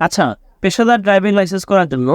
আচ্ছা পেশাদার driving licence করার জন্য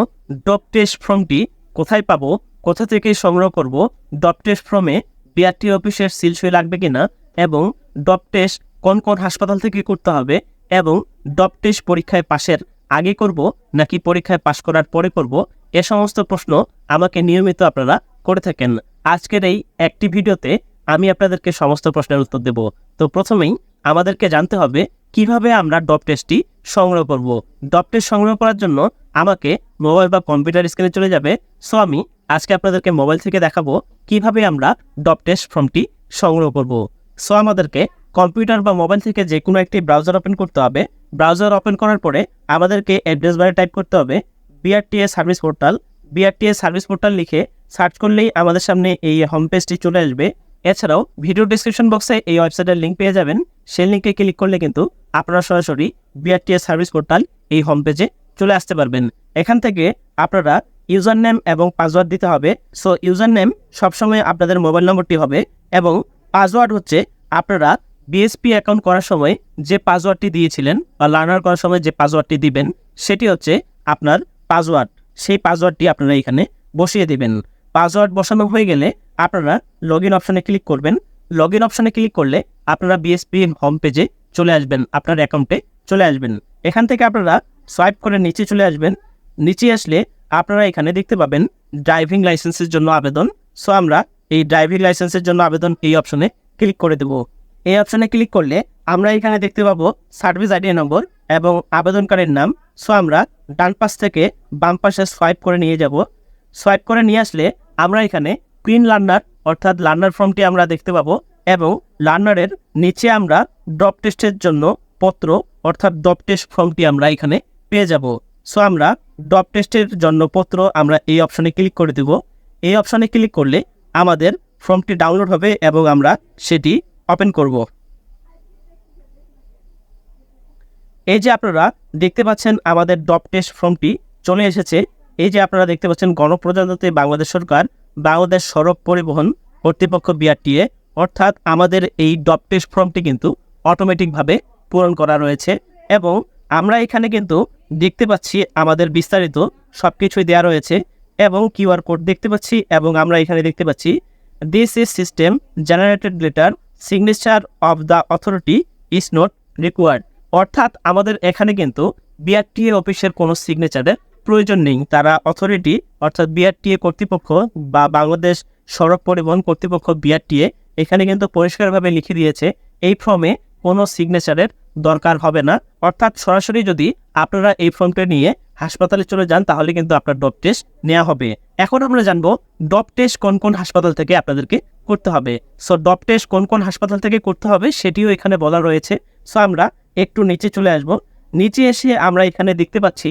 ডপ টেস্ট ফর্মটি কোথায় পাবো? কোথা থেকে সংগ্রহ করব? ডপ টেস্ট ফর্মে বিআরটি অফিসের সিল সই লাগবে কিনা? এবং ডপ টেস্ট কোন কোন হাসপাতাল থেকে করতে হবে? এবং ডপ টেস্ট পরীক্ষায় পাশের আগে করব নাকি পরীক্ষায় পাশ করার পরে করব? এ সমস্ত প্রশ্ন আমাকে নিয়মিত আপনারা করে থাকেন। আজকের এই একটি ভিডিওতে আমি আপনাদেরকে সমস্ত প্রশ্নের উত্তর দেব। তো প্রথমেই আমাদেরকে জানতে হবে কীভাবে আমরা ডপ টেস্টটি সংগ্রহ করব? ডপ টেস্ট সংগ্রহ করার জন্য আমাকে মোবাইল বা কম্পিউটার স্ক্রিনে চলে যাবে। সো আমি আজকে আপনাদেরকে মোবাইল থেকে দেখাবো কীভাবে আমরা ডপ টেস্ট ফর্মটি সংগ্রহ করব। সো আমাদেরকে কম্পিউটার বা মোবাইল থেকে যে কোনো একটি ব্রাউজার ওপেন করতে হবে। ব্রাউজার ওপেন করার পরে আমাদেরকে অ্যাড্রেস বারে টাইপ করতে হবে BRTA service portal. BRTA service portal লিখে সার্চ করলেই আমাদের সামনে এই হোম পেজটি চলে আসবে। এছাড়াও ভিডিও ডিসক্রিপশন বক্সে এই ওয়েবসাইটের লিঙ্ক পেয়ে যাবেন। সেই লিঙ্কে ক্লিক করলে কিন্তু আপনারা সরাসরি বিআরটিএস সার্ভিস পোর্টাল এই হোম পেজে চলে আসতে পারবেন। এখান থেকে আপনারা ইউজার নেম এবং পাসওয়ার্ড দিতে হবে। সো ইউজার নেম সবসময় আপনাদের মোবাইল নম্বরটি হবে এবং পাসওয়ার্ড হচ্ছে আপনারা বিএসপি অ্যাকাউন্ট করার সময় যে পাসওয়ার্ডটি দিয়েছিলেন বা লার্নার করার সময় যে পাসওয়ার্ডটি দিবেন, সেটি হচ্ছে আপনার পাসওয়ার্ড সেই পাসওয়ার্ডটি আপনারা এখানে বসিয়ে দিবেন। পাসওয়ার্ড বসানো হয়ে গেলে আপনারা লগ ইন অপশানে ক্লিক করবেন। লগ ইন অপশানে ক্লিক করলে আপনারা বিএসপি হোম পেজে চলে আসবেন, আপনার অ্যাকাউন্টে চলে আসবেন। এখান থেকে আপনারা সোয়াইপ করে নিচে চলে আসবেন। নিচে আসলে আপনারা এখানে দেখতে পাবেন ড্রাইভিং লাইসেন্সের জন্য আবেদন। সো আমরা এই ড্রাইভিং লাইসেন্সের জন্য আবেদন এই অপশনে ক্লিক করে দেব। এই অপশনে ক্লিক করলে আমরা এখানে দেখতে পাবো সার্ভিস আইডি নম্বর এবং আবেদনকারীর নাম। সো আমরা ডান পাশ থেকে বাম পাশে সোয়াইপ করে নিয়ে যাব। সোয়াইপ করে নিয়ে আসলে আমরা এখানে কুইন লার্নার অর্থাৎ লার্নার ফর্মটি আমরা দেখতে পাবো এবং লার্নারের নিচে আমরা ডপ টেস্টের জন্য পত্র, অর্থাৎ ডপ টেস্ট ফর্মটি আমরা এখানে পেয়ে যাব। সো আমরা ডপ টেস্টের জন্য পত্র আমরা এই অপশনে ক্লিক করে দেব। এই অপশনে ক্লিক করলে আমাদের ফর্মটি ডাউনলোড হবে এবং আমরা সেটি ওপেন করব। এই যে আপনারা দেখতে পাচ্ছেন, আমাদের ডপ টেস্ট ফর্মটি চলে এসেছে। এই যে আপনারা দেখতে পাচ্ছেন, গণপ্রজাতন্ত্রী বাংলাদেশ সরকার বাংলাদেশ সড়ক পরিবহন কর্তৃপক্ষ বিআরটিএ অর্থাৎ আমাদের এই ডপ টেস্ট ফর্মটি কিন্তু অটোমেটিকভাবে পূরণ করা রয়েছে এবং আমরা এখানে কিন্তু দেখতে পাচ্ছি আমাদের বিস্তারিত সব কিছুই দেওয়া রয়েছে এবং কিউআর কোড দেখতে পাচ্ছি এবং আমরা এখানে দেখতে পাচ্ছি this is system generated letter signature of the authority is not required অর্থাৎ আমাদের এখানে কিন্তু বিআরটিএ অফিসের কোনো সিগনেচারের প্রয়োজন নেই। তারা অথরিটি অর্থাৎ বিআরটিএ কর্তৃপক্ষ বা বাংলাদেশ সড়ক পরিবহন কর্তৃপক্ষ বিআরটিএ এখানে কিন্তু পরিষ্কারভাবে লিখে দিয়েছে, এই ফর্মে কোনো সিগনেচারের দরকার হবে না। অর্থাৎ সরাসরি যদি আপনারা এই ফর্মটা নিয়ে হাসপাতালে চলে যান, তাহলে কিন্তু আপনার ডপ টেস্ট নেওয়া হবে। এখন আমরা জানব, ডপ টেস্ট কোন কোন হাসপাতাল থেকে আপনাদেরকে করতে হবে? সো ডপ টেস্ট কোন কোন হাসপাতাল থেকে করতে হবে সেটিও এখানে বলা রয়েছে। সো আমরা একটু নিচে চলে আসব। নিচে এসে আমরা এখানে দেখতে পাচ্ছি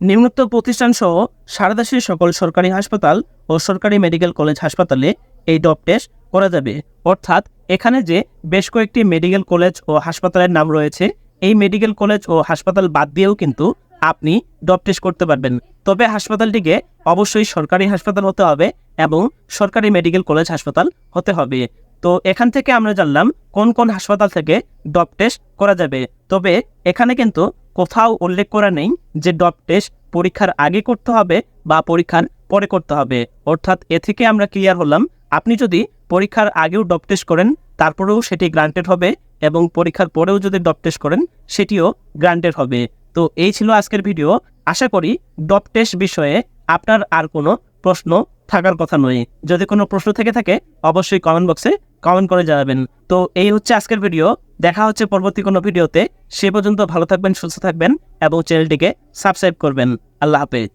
নিম্নোক্ত প্রতিষ্ঠান সহ সারা দেশের সকল সরকারি হাসপাতাল ও সরকারি মেডিকেল কলেজ হাসপাতালে এই ডপ টেস্ট করা যাবে। অর্থাৎ এখানে যে বেশ কয়েকটি মেডিকেল কলেজ ও হাসপাতালের নাম রয়েছে, এই মেডিকেল কলেজ ও হাসপাতাল বাদ দিয়েও কিন্তু আপনি ডপ টেস্ট করতে পারবেন। তবে হাসপাতালটিকে অবশ্যই সরকারি হাসপাতাল হতে হবে এবং সরকারি মেডিকেল কলেজ হাসপাতাল হতে হবে। তো এখান থেকে আমরা জানলাম কোন কোন হাসপাতাল থেকে ডপ টেস্ট করা যাবে। তবে এখানে কিন্তু কোথাও উল্লেখ করা নেই যে ডপ টেস্ট পরীক্ষার আগে করতে হবে বা পরীক্ষার পরে করতে হবে। অর্থাৎ এ থেকে আমরা ক্লিয়ার হলাম, আপনি যদি পরীক্ষার আগেও ডপ টেস্ট করেন, তারপরেও সেটি গ্রান্টেড হবে এবং পরীক্ষার পরেও যদি ডপ টেস্ট করেন, সেটিও গ্রান্টেড হবে। তো এই ছিল আজকের ভিডিও। আশা করি ডপ টেস্ট বিষয়ে আপনার আর কোনো প্রশ্ন থাকার কথা নয়। যদি কোনো প্রশ্ন থেকে থাকে, অবশ্যই কমেন্ট বক্সে কমেন্ট করে জানাবেন। তো এই হচ্ছে আজকের ভিডিও দেখা হচ্ছে পরবর্তী কোনো ভিডিওতে সে পর্যন্ত ভালো থাকবেন, সুস্থ থাকবেন এবং চ্যানেলটিকে সাবস্ক্রাইব করবেন। আল্লাহ হাফেজ।